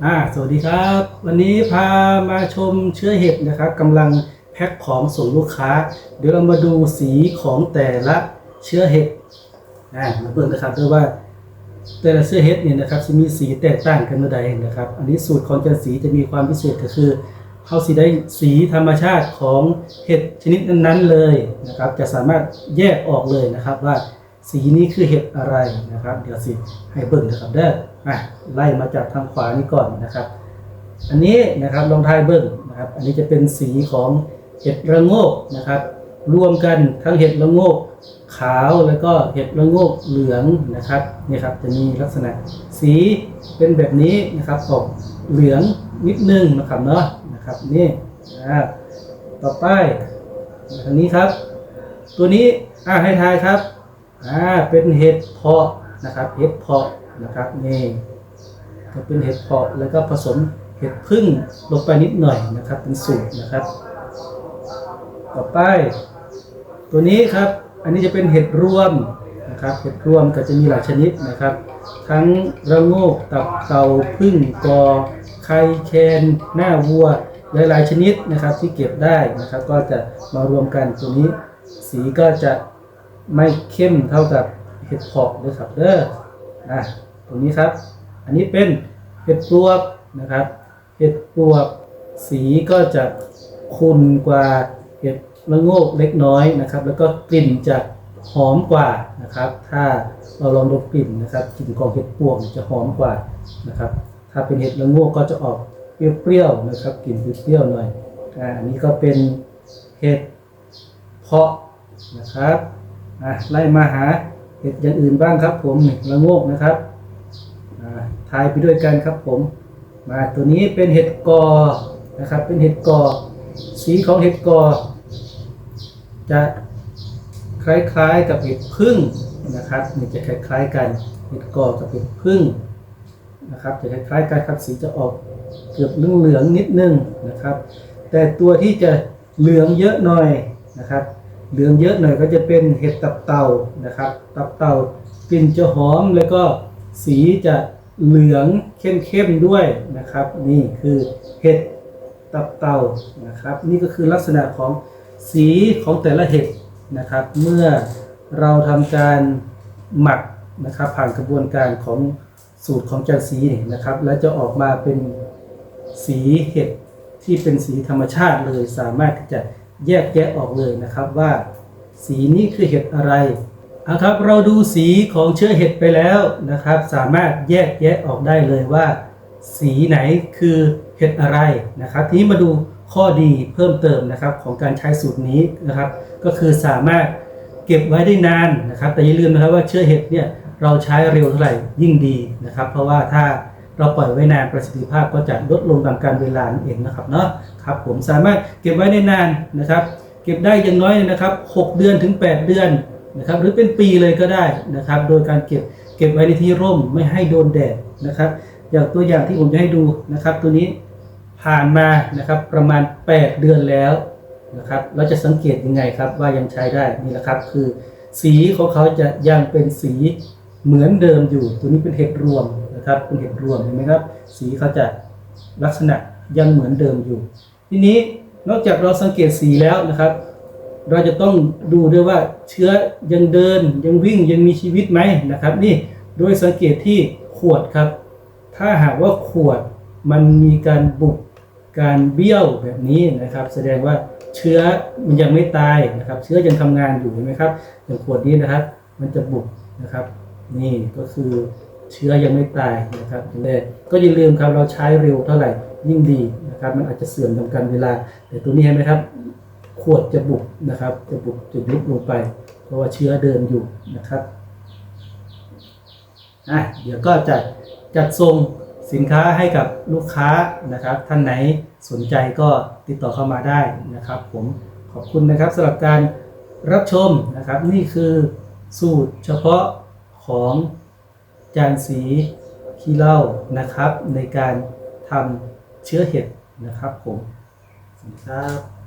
อ่าสวัสดีครับ วันนี้พามาชมเชื้อเห็ดนะครับกำลังแพ็คของส่งลูกค้า เดี๋ยวเรามาดูสีของแต่ละเชื้อเห็ดอ่ามาเบิ่งนะครับด้วยว่าแต่ละเชื้อเห็ดเนี่ยนะครับจะมีสีแตกต่างกันเมื่อใดนะครับ อันนี้สูตรของจันสีจะมีความพิเศษก็คือเขาสีได้สีธรรมชาติของเห็ดชนิดนั้นๆเลยนะครับ จะสามารถแยกออกเลยนะครับว่า สีนี้คือเห็ดอะไรนะครับ เดี๋ยวสิให้เบิ่งนะครับเด้ออะไล่มาจากทางขวานี่ก่อนนะครับ อันนี้นะครับลองทายเบิ่งนะครับ อันนี้จะเป็นสีของเห็ดระโงกนะครับ รวมกันทั้งเห็ดระโงกขาวแล้วก็เห็ดระโงกเหลืองนะครับนี่ครับจะมีลักษณะสีเป็นแบบนี้นะครับออกเหลืองนิดนึงนะครับเนาะนะครับนี่อ่าต่อไปอันนี้ครับ ตัวนี้อ่าให้ทายครับ อ่าเป็นเห็ดเพาะนะครับเห็ดเพาะนะครับนี่ก็เป็นเห็ดเพาะแล้วก็ผสมเห็ดพึ่งลงไปนิดหน่อยนะครับ เป็นสูตรนะครับ ต่อไป ตัวนี้ครับอันนี้จะเป็นเห็ดรวมนะครับเห็ดรวมก็จะมีหลายชนิดนะครับ ทั้งระโงกตับเต่าพึ่งกอไข่แคนหน้าวัวหลายๆชนิดนะครับที่เก็บได้นะครับ ก็จะมารวมกันตัวนี้ สีก็จะ ไม่เข้มเท่ากับเห็ดเพาะเลยครับเด้ออะตรงนี้ครับ อันนี้เป็นเห็ดปลวกนะครับ เห็ดปลวกสีก็จะขุ่นกว่าเห็ดละโงกเล็กน้อยนะครับ แล้วก็กลิ่นจะหอมกว่านะครับ ถ้าเราลองดมกลิ่นนะครับกลิ่นของเห็ดปลวกจะหอมกว่านะครับ ถ้าเป็นเห็ดละโงกก็จะออกเปรี้ยวๆนะครับกลิ่นเปรี้ยวๆหน่อยอันนี้ก็เป็นเห็ดเพาะนะครับ อะไล่มาหาเห็ดอย่างอื่นบ้างครับ ผมละโงกนะครับอ่าทายไปด้วยกันครับผม มาตัวนี้เป็นเห็ดกอนะครับ เป็นเห็ดกอ สีของเห็ดกอ จะคล้ายๆกับเห็ดพึ่งนะครับนี่จะคล้ายๆกันเห็ดกอกับเห็ดพึ่งนะครับจะคล้ายๆกันครับสีจะออกเกือบเหลืองๆนิดนึงนะครับ แต่ตัวที่จะเหลืองเยอะหน่อยนะครับ เหลืองเยอะหน่อยก็จะเป็นเห็ดตับเต่านะครับ ตับเต่ากลิ่นจะหอมแล้วก็สีจะเหลืองเข้มๆด้วยนะครับ นี่คือเห็ดตับเต่านะครับ นี่ก็คือลักษณะของสีของแต่ละเห็ดนะครับ เมื่อเราทำการหมักนะครับ ผ่านกระบวนการของสูตรของจันสีนี่นะครับ แล้วจะออกมาเป็นสีเห็ดที่เป็นสีธรรมชาติเลยสามารถที่จะ แยกแยะออกเลยนะครับว่า สีนี้คือเห็ดอะไรเอาครับเราดูสีของเชื้อเห็ดไปแล้วนะครับ สามารถแยกแยะออกได้เลยว่า สีไหนคือเห็ดอะไรนะครับ ทีนี้มาดูข้อดีเพิ่มเติมนะครับของการใช้สูตรนี้นะครับ ก็คือสามารถเก็บไว้ได้นานนะครับ แต่อย่าลืมนะครับว่าเชื้อเห็ดเนี่ยเราใช้เร็วเท่าไหร่ยิ่งดีนะครับ เพราะว่าถ้า เราปล่อยไว้นานประสิทธิภาพก็จะลดลงตามการเวลานั่นเองนะครับเนาะครับผมสามารถเก็บไว้ได้นานนะครับ เก็บได้อย่างน้อยนะครับ 6 เดือนถึง 8 เดือนนะครับหรือเป็นปีเลยก็ได้นะครับ โดยการเก็บเก็บไว้ในที่ร่มไม่ให้โดนแดดนะครับ อย่างตัวอย่างที่ผมจะให้ดูนะครับ ตัวนี้ผ่านมานะครับประมาณ 8 เดือนแล้วนะครับเราจะสังเกตยังไงครับว่ายังใช้ได้นี่แหละครับ คือ สีของเขาจะยังเป็นสีเหมือนเดิมอยู่ ตัวนี้เป็นเห็ดรวม นะครับเป็นเห็ดรวมเห็นไหมครับ สีเขาจะลักษณะยังเหมือนเดิมอยู่ ทีนี้นอกจากเราสังเกตสีแล้วนะครับ เราจะต้องดูด้วยว่าเชื้อยังเดินยังวิ่งยังมีชีวิตไหมนะครับ นี่โดยสังเกตที่ขวดครับ ถ้าหากว่าขวดมันมีการบุกการเบี้ยวแบบนี้นะครับ แสดงว่าเชื้อมันยังไม่ตายนะครับ เชื้อยังทำงานอยู่เห็นไหมครับอย่างขวดนี้นะครับ มันจะบุกนะครับ นี่ก็คือ เชื้อยังไม่ตายนะครับแต่ก็อย่าลืมครับเราใช้เร็วเท่าไหร่ยิ่งดีนะครับมันอาจจะเสื่อมตามการเวลา แต่ตัวนี้เห็นไหมครับ ขวดจะบุกนะครับจะบุกจะยุบลงไป เพราะว่าเชื้อเดินอยู่นะครับอะเดี๋ยวก็จะจัดส่งสินค้าให้กับลูกค้านะครับ ท่านไหนสนใจก็ติดต่อเข้ามาได้นะครับ ผมขอบคุณนะครับสำหรับการรับชมนะครับ นี่คือสูตรเฉพาะของ จานสีขี้เหล้านะครับ ในการทำเชื้อเห็ดนะครับผมสวัสดีครับ